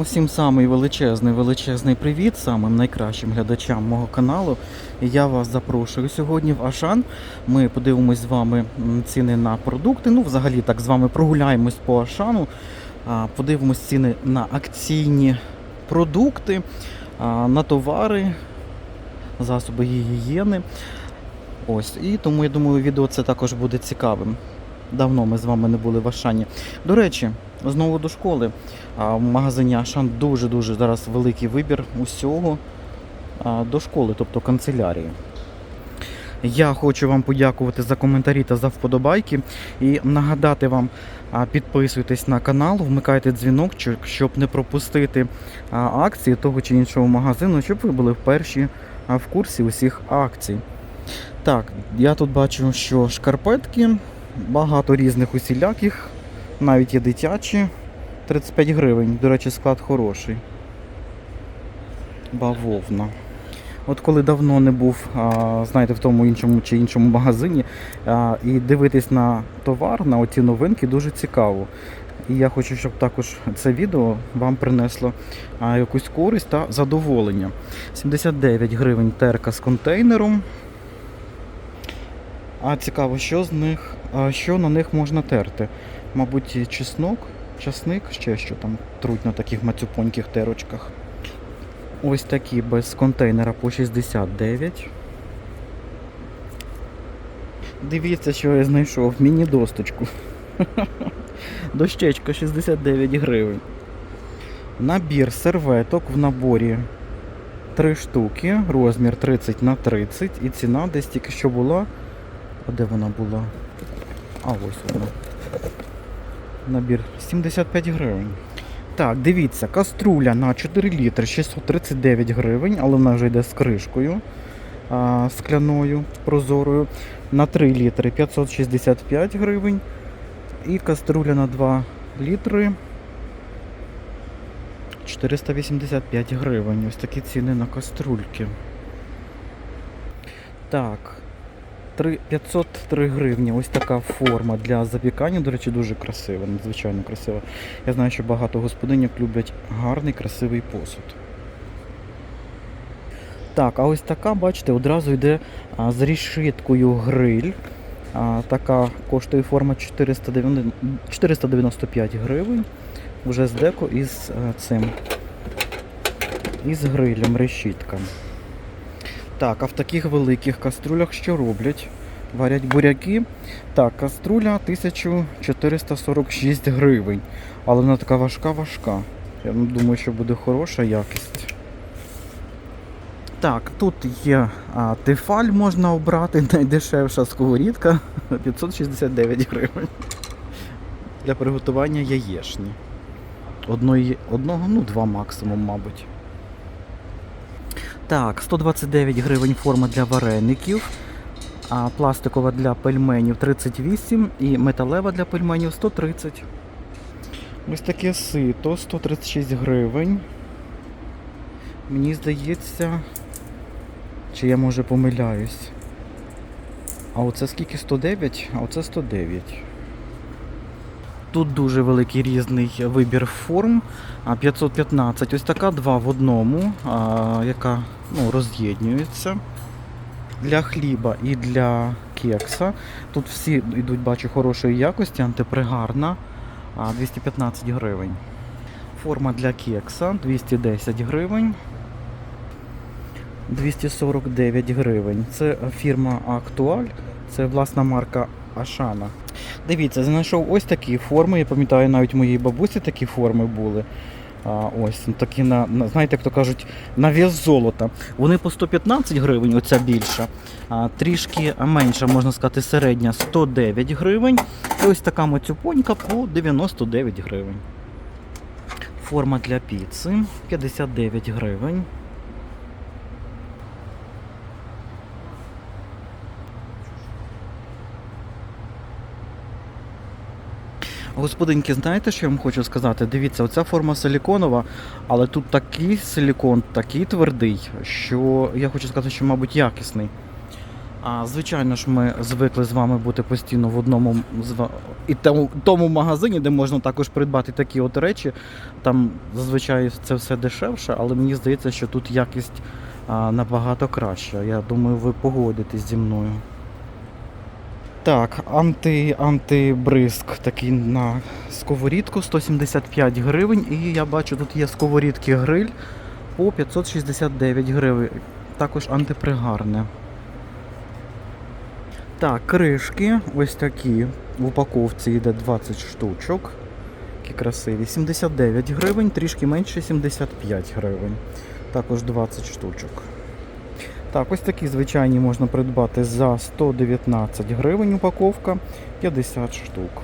Усім самий величезний, величезний привіт самим найкращим глядачам мого каналу. Я вас запрошую сьогодні в Ашан. Ми подивимось з вами ціни на продукти. Ну, взагалі, так з вами прогуляємось по Ашану. Подивимось ціни на акційні продукти, на товари, засоби гігієни. Ось, і тому я думаю, відео це також буде цікавим. Давно ми з вами не були в Ашані. До речі, знову до школи. В магазині Ашан дуже-дуже зараз великий вибір усього до школи, тобто канцелярії. Я хочу вам подякувати за коментарі та за вподобайки і нагадати вам, підписуйтесь на канал, вмикайте дзвінок, щоб не пропустити акції того чи іншого магазину, щоб ви були в перші в курсі усіх акцій. Так, я тут бачу, що шкарпетки, багато різних усіляких, навіть є дитячі. 35 гривень. До речі, склад хороший. Бавовна. От коли давно не був, а, знаєте, в тому іншому чи іншому магазині, а, і дивитись на товар, на оці новинки дуже цікаво. І я хочу, щоб також це відео вам принесло а, якусь користь та задоволення. 79 гривень терка з контейнером. А цікаво, що з них, а, що на них можна терти? Мабуть, чеснок, часник, ще що там труть на таких мацюпоньких терочках. Ось такі без контейнера по 69. Дивіться, що я знайшов. Міні-досточку. Дощечка 69 гривень. Набір серветок в наборі 3 штуки, розмір 30 на 30 і ціна десь тільки що була. А де вона була? А ось вона. Набір 75 гривень. Так, дивіться, каструля на 4 літри 639 гривень, але вона вже йде з кришкою а, скляною, прозорою. На 3 літри 565 гривень. І каструля на 2 літри 485 гривень. Ось такі ціни на каструльки. Так. Три- 503 гривні. Ось така форма для запікання. До речі, дуже красива, надзвичайно красива. Я знаю, що багато господинок люблять гарний, красивий посуд. Так, а ось така, бачите, одразу йде а, з рішиткою гриль. А, така коштує форма 490 495 гривень. Вже з деко із а, цим. Із грилем решітка. Так, а в таких великих каструлях що роблять? Варять буряки. Так, каструля 1446 гривень. Але вона така важка-важка. Я думаю, що буде хороша якість. Так, тут є а, тефаль можна обрати, найдешевша сковорідка 569 гривень. Для приготування яєшні. Одної, одного, ну два максимум, мабуть. Так, 129 гривень форма для вареників, а пластикова для пельменів 38 і металева для пельменів 130. Ось таке сито 136 гривень. Мені здається, чи я може помиляюсь. А оце скільки 109, а оце 109. Тут дуже великий різний вибір форм. 515. Ось така два в одному, яка ну, роз'єднюється для хліба і для кекса. Тут всі йдуть, бачу, хорошої якості, антипригарна. 215 гривень. Форма для кекса 210 гривень. 249 гривень. Це фірма Актуаль, це власна марка Ашана. Дивіться, знайшов ось такі форми. Я пам'ятаю, навіть моїй бабусі такі форми були. А, ось ну, такі на, на знаєте, як то кажуть, на вес золота. Вони по 115 гривень, оця більша, а трішки менша, можна сказати, середня 109 гривень. І ось така моцюпонька по 99 гривень. Форма для піци 59 гривень. Господинки, знаєте, що я вам хочу сказати? Дивіться, оця форма силіконова, але тут такий силікон, такий твердий, що я хочу сказати, що, мабуть, якісний. А звичайно ж, ми звикли з вами бути постійно в одному і тому, тому магазині, де можна також придбати такі от речі. Там зазвичай це все дешевше, але мені здається, що тут якість а, набагато краща. Я думаю, ви погодитесь зі мною. Так, анти, антибризк такий на сковорідку 175 гривень. І я бачу, тут є сковорідки гриль по 569 гривень. Також антипригарне. Так, кришки ось такі. В упаковці йде 20 штучок. Які красиві. 79 гривень, трішки менше 75 гривень. Також 20 штучок. Так, ось такі звичайні можна придбати за 119 гривень упаковка, 50 штук.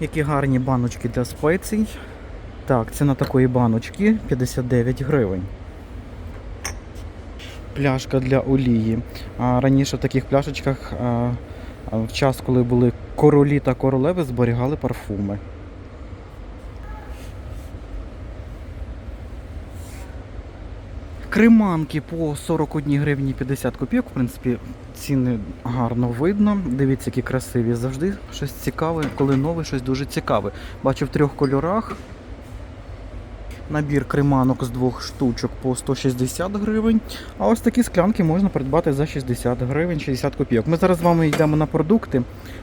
Які гарні баночки для спецій. Так, ціна такої баночки 59 гривень. Пляшка для олії. А, раніше в таких пляшечках в час, коли були королі та королеви, зберігали парфуми. Креманки по 41 гривні 50 копійок. В принципі, ціни гарно видно. Дивіться, які красиві. Завжди щось цікаве, коли нове, щось дуже цікаве. Бачу в трьох кольорах. Набір креманок з двох штучок по 160 гривень. А ось такі склянки можна придбати за 60 гривень, 60 копійок. Ми зараз з вами йдемо на продукти,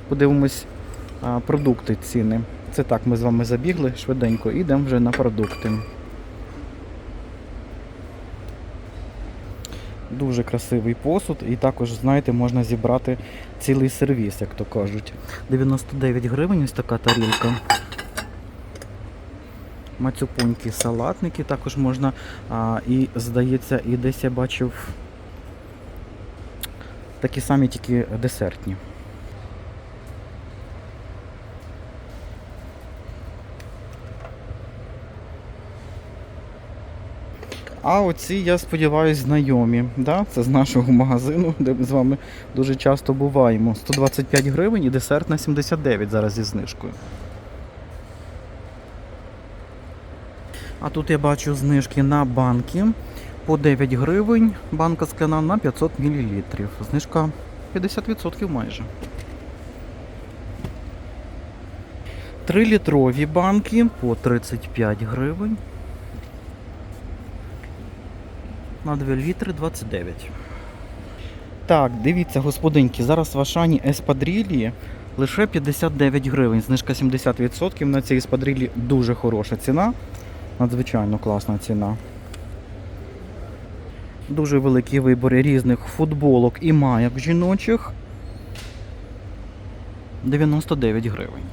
подивимось продукти ціни. Це так, ми з вами забігли швиденько і йдемо вже на продукти. Дуже красивий посуд, і також, знаєте, можна зібрати цілий сервіс, як то кажуть. 99 гривень ось така тарілка. Мацюпуньки, салатники також можна. А, і, здається, і десь я бачив такі самі, тільки десертні. А оці, я сподіваюся, знайомі. Да? Це з нашого магазину, де ми з вами дуже часто буваємо. 125 гривень і десерт на 79 зараз зі знижкою. А тут я бачу знижки на банки по 9 гривень. Банка скляна на 500 мл. Знижка 50% майже. 3-літрові банки по 35 гривень. На 2 літри 29. Так, дивіться, господинки, зараз в Ашані еспадрілі лише 59 гривень. Знижка 70%. На цій еспадрілі дуже хороша ціна. Надзвичайно класна ціна. Дуже великий вибір різних футболок і майок жіночих. 99 гривень.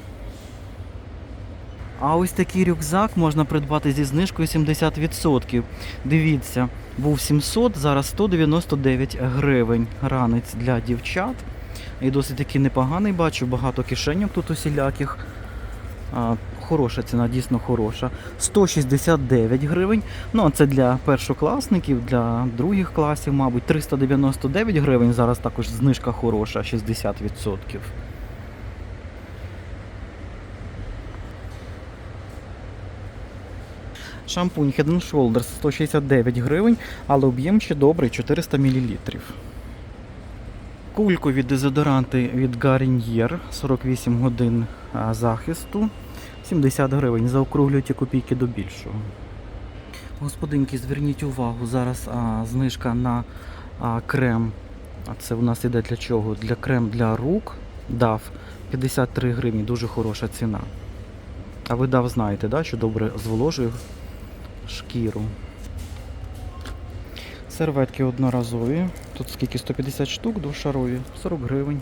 А ось такий рюкзак можна придбати зі знижкою 70%. Дивіться, був 700, зараз 199 гривень. Ранець для дівчат. І досить таки непоганий, бачу, багато кишеньок тут усіляких. А, хороша ціна, дійсно хороша. 169 гривень. Ну, а це для першокласників, для других класів, мабуть, 399 гривень. Зараз також знижка хороша, 60%. Шампунь Head and Shoulders 169 гривень, але об'єм ще добрий 400 мл. Кулькові дезодоранти від Garnier 48 годин захисту. 70 гривень. Заокруглюйте копійки до більшого. Господинки, зверніть увагу, зараз а, знижка на а, крем. А це у нас іде для чого? Для крем для рук. DAF 53 гривні, дуже хороша ціна. А ви DAF знаєте, да, що добре зволожує шкіру. Серветки одноразові. Тут скільки 150 штук, двошарові, 40 гривень.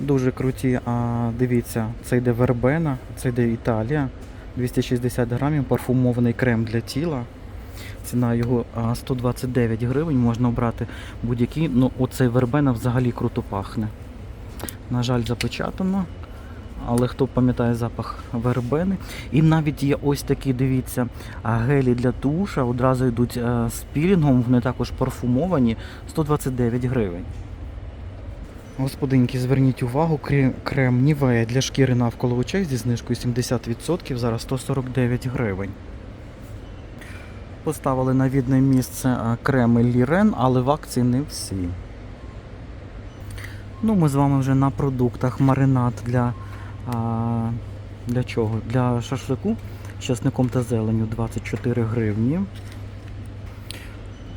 Дуже круті. А, дивіться, це йде вербена, це йде Італія. 260 грамів, парфумований крем для тіла. Ціна його 129 гривень, можна обрати будь-який. Ну, оцей вербена взагалі круто пахне. На жаль, запечатано. Але хто пам'ятає запах вербени. І навіть є ось такі, дивіться, гелі для туша. Одразу йдуть е, з пілінгом, вони також парфумовані 129 гривень. Господинки, зверніть увагу, крем, крем Нівея для шкіри навколо очей зі знижкою 70%, зараз 149 гривень. Поставили на відне місце е, креми Лірен, але в акції не всі. Ну, ми з вами вже на продуктах маринад для, а, для чого? Для шашлику з часником та зеленю 24 гривні.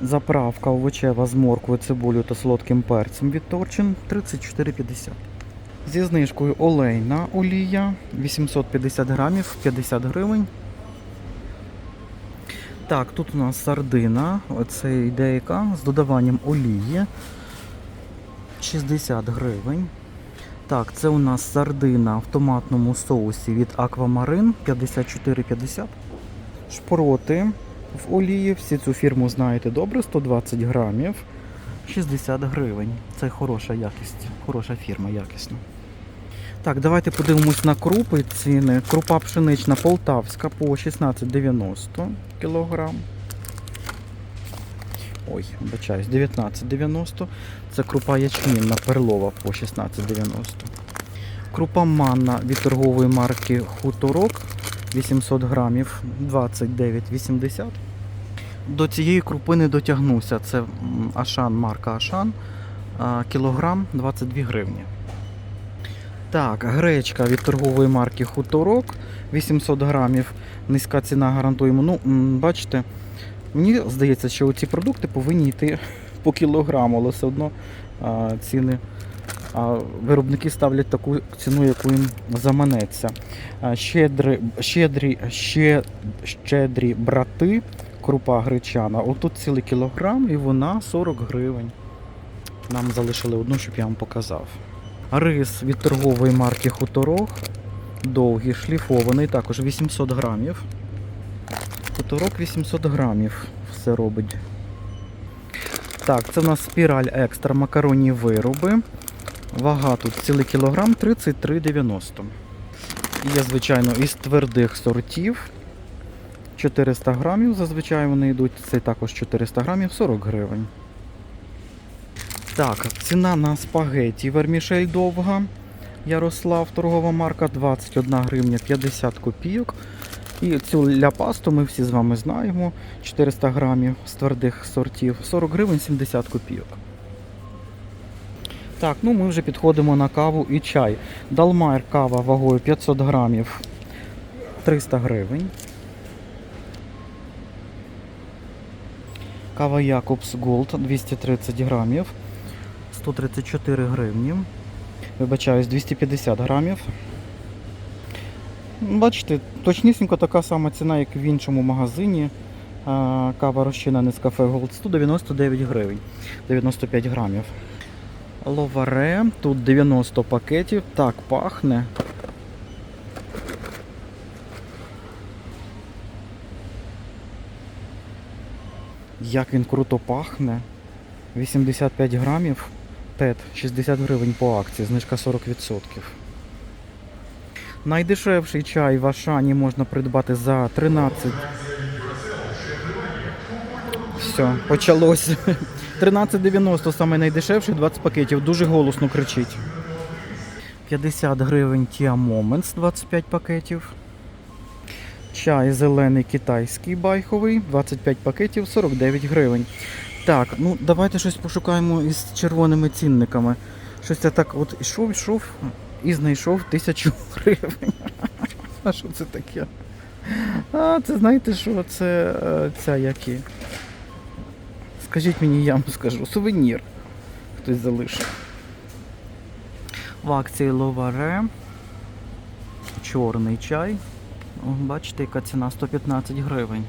Заправка овочева з морквою, цибулею та солодким перцем від Торчин 34,50. Зі знижкою олейна олія 850 грамів 50 гривень. Так, тут у нас сардина, оце йде яка з додаванням олії 60 гривень. Так, це у нас сардина в томатному соусі від Аквамарин 54,50. Шпроти в олії. Всі цю фірму знаєте добре, 120 грамів, 60 гривень. Це хороша якість, хороша фірма, якісна. Так, давайте подивимось на крупи ціни. Крупа пшенична полтавська по 16,90 кілограм. Ой, вибачаюсь, 19,90. Це крупа ячмінна перлова по 16,90. Крупа манна від торгової марки Хуторок 800 грамів 29,80. До цієї крупи не дотягнуся. Це Ашан, марка Ашан. Кілограм 22 гривні. Так, гречка від торгової марки Хуторок 800 грамів. Низька ціна гарантуємо. Ну, бачите, мені здається, що ці продукти повинні йти по кілограму, але все одно а, ціни. А виробники ставлять таку ціну, яку їм заманеться. А, Щедрі, щедрі, ще, щедрі брати, крупа гречана. Отут цілий кілограм і вона 40 гривень. Нам залишили одну, щоб я вам показав. Рис від торгової марки Хуторок. Довгий, шліфований, також 800 грамів. Хуторок 800 грамів все робить. Так, це у нас спіраль екстра макаронні вироби. Вага тут цілий кілограм 33,90. Є, звичайно, із твердих сортів. 400 грамів, зазвичай вони йдуть. Це також 400 грамів 40 гривень. Так, ціна на спагеті вермішель довга. Ярослав, торгова марка 21 гривня 50 копійок. І цю ляпасту ми всі з вами знаємо. 400 грамів з твердих сортів 40 гривень 70 копійок. Так, ну ми вже підходимо на каву і чай. Далмайр кава вагою 500 грамів 300 гривень. Кава Якобс Голд 230 грамів 134 гривні. Вибачаюсь, 250 грамів. Бачите, точнісінько така сама ціна, як в іншому магазині. Кава розчина Нескафе Gold 199 гривень 95 грамів. Ловаре, тут 90 пакетів. Так пахне. Як він круто пахне. 85 грамів. ТЕТ 60 гривень по акції, знижка 40%. Найдешевший чай в Ашані можна придбати за 13. Все, почалось. 13,90 саме найдешевший, 20 пакетів. Дуже голосно кричить. 50 гривень Tia Moments, 25 пакетів. Чай зелений китайський байховий, 25 пакетів, 49 гривень. Так, ну давайте щось пошукаємо із червоними цінниками. Щось я так от ішов, ішов і знайшов тисячу гривень. А що це таке? А, це знаєте що? Це е, ця які. Скажіть мені, я вам скажу. Сувенір. Хтось залишив. В акції Ловаре. Чорний чай. Бачите, яка ціна 115 гривень.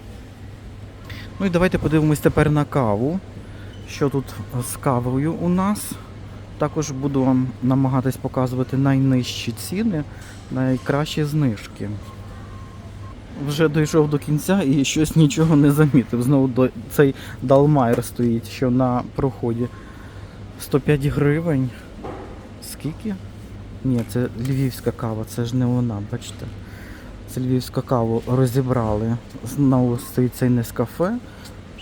Ну і давайте подивимось тепер на каву. Що тут з кавою у нас? Також буду вам намагатись показувати найнижчі ціни, найкращі знижки. Вже дійшов до кінця і щось нічого не замітив. Знову цей Далмайер стоїть, що на проході. 105 гривень. Скільки? Ні, це львівська кава, це ж не вона, бачите. Це львівську каву розібрали. Знову стоїть цей Нескафе.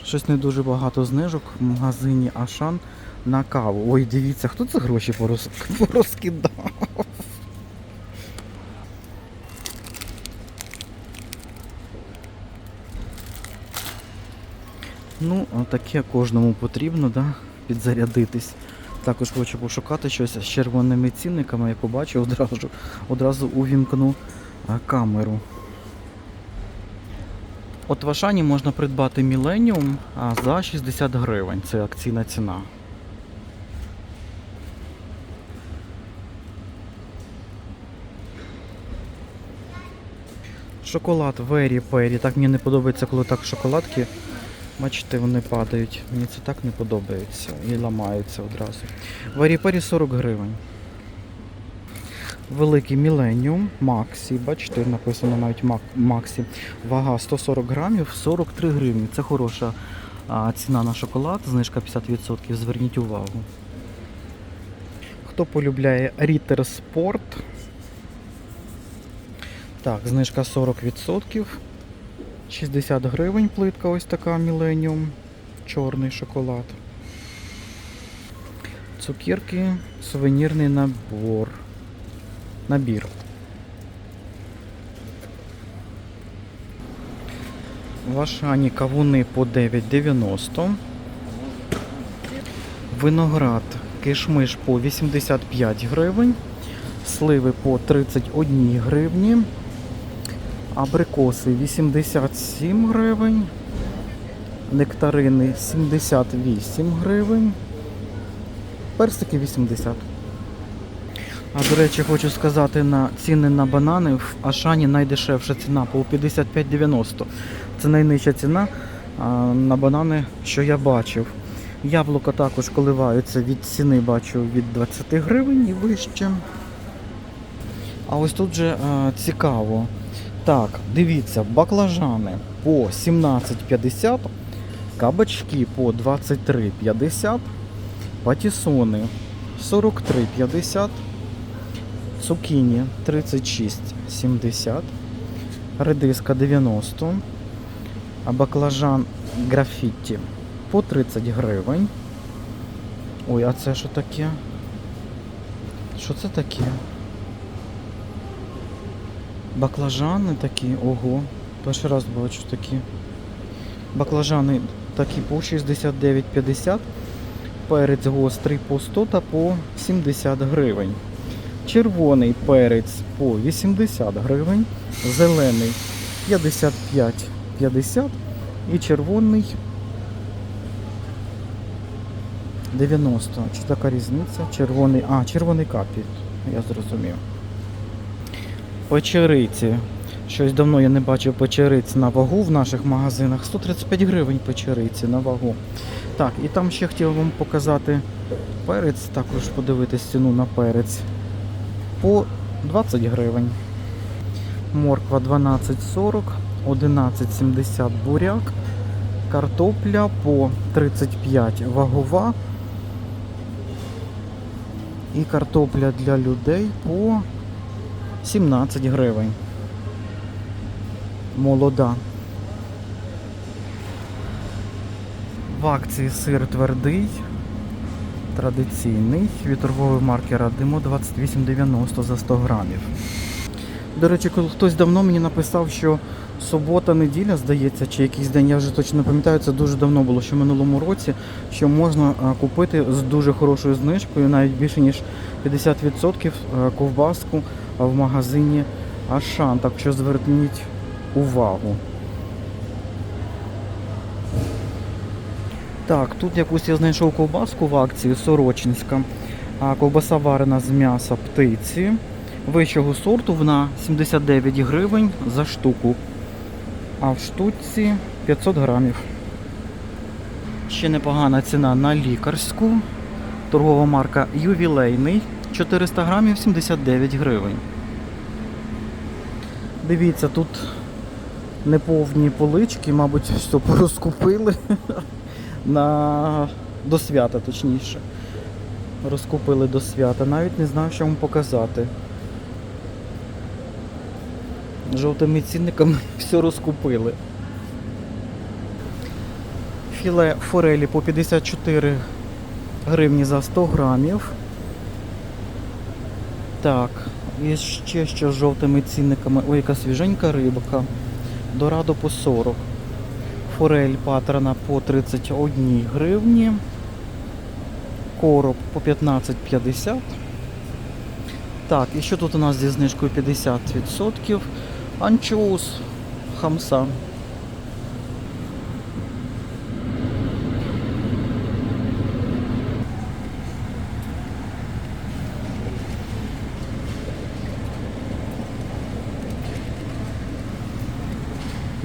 Щось не дуже багато знижок в магазині Ашан на каву. Ой, дивіться, хто це гроші порозк... порозкидав? Ну, таке кожному потрібно, да? підзарядитись. Також хочу пошукати щось з червоними цінниками, як побачу, одразу, одразу увімкну камеру. От в Ашані можна придбати а, за 60 гривень. Це акційна ціна. Шоколад Very Perry. Так мені не подобається, коли так шоколадки. Бачите, вони падають. Мені це так не подобається і ламаються одразу. Very Perry 40 гривень. Великий Millennium Maxi, бачите, написано навіть Мак- Maxi. Вага 140 грамів, 43 гривні. Це хороша ціна на шоколад, знижка 50%. Зверніть увагу. Хто полюбляє Ritter Sport? Так, знижка 40%. 60 гривень плитка ось така Millennium. Чорний шоколад. Цукерки, сувенірний набор. Набір. В Ашані кавуни по 9,90. Виноград кишмиш по 85 гривень. Сливи по 31 гривні. Абрикоси 87 гривень. Нектарини 78 гривень. Персики 80. А до речі, хочу сказати на ціни на банани в Ашані найдешевша ціна по 55,90. Це найнижча ціна на банани, що я бачив. Яблука також коливаються від ціни, бачу, від 20 гривень і вище. А ось тут же цікаво. Так, дивіться, баклажани по 17,50, кабачки по 23,50, патісони 43,50, цукіні 36,70, редиска 90, а баклажан графіті по 30 гривень. Ой, а це що таке? Що це таке? Баклажани такі, ого, перший раз бачу такі. Баклажани такі по 69,50, перець гострий по 100 та по 70 гривень. Червоний перець по 80 гривень, зелений 55,50 і червоний 90. Чи така різниця? Червоний. А, червоний капі. Я зрозумів. Печериці. Щось давно я не бачив печериць на вагу в наших магазинах. 135 гривень печериці на вагу. Так, і там ще хотів вам показати перець, також подивитись ціну на перець. По 20 гривень. Морква 12,40, 11,70 буряк. Картопля по 35 вагова. І картопля для людей по 17 гривень. Молода. В акції сир твердий, традиційний, від торгової марки Радимо 28,90 за 100 грамів. До речі, хтось давно мені написав, що субота, неділя, здається, чи якийсь день, я вже точно не пам'ятаю, це дуже давно було, що в минулому році, що можна купити з дуже хорошою знижкою, навіть більше ніж 50% ковбаску в магазині Ашан. Так що зверніть увагу. Так, тут якусь я знайшов ковбаску в акції Сорочинська. Ковбаса варена з м'яса птиці. Вищого сорту вона 79 гривень за штуку. А в штуці 500 грамів. Ще непогана ціна на лікарську. Торгова марка Ювілейний. 400 грамів 79 гривень. Дивіться, тут неповні полички, мабуть, все порозкупили на... до свята, точніше. Розкупили до свята. Навіть не знаю, що вам показати. Жовтими цінниками все розкупили. Філе форелі по 54 гривні за 100 грамів. Так, і ще що з жовтими цінниками. Ой, яка свіженька рибка. Дорадо по 40. Форель патрона по 31 гривні. Короб по 15,50. Так, і що тут у нас зі знижкою 50%? Анчоус хамса.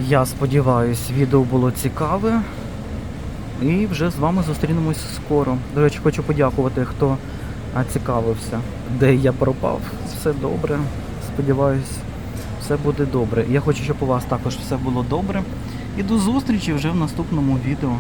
Я сподіваюсь, відео було цікаве. І вже з вами зустрінемось скоро. До речі, хочу подякувати, хто цікавився, де я пропав. Все добре. Сподіваюсь, все буде добре. Я хочу, щоб у вас також все було добре. І до зустрічі вже в наступному відео.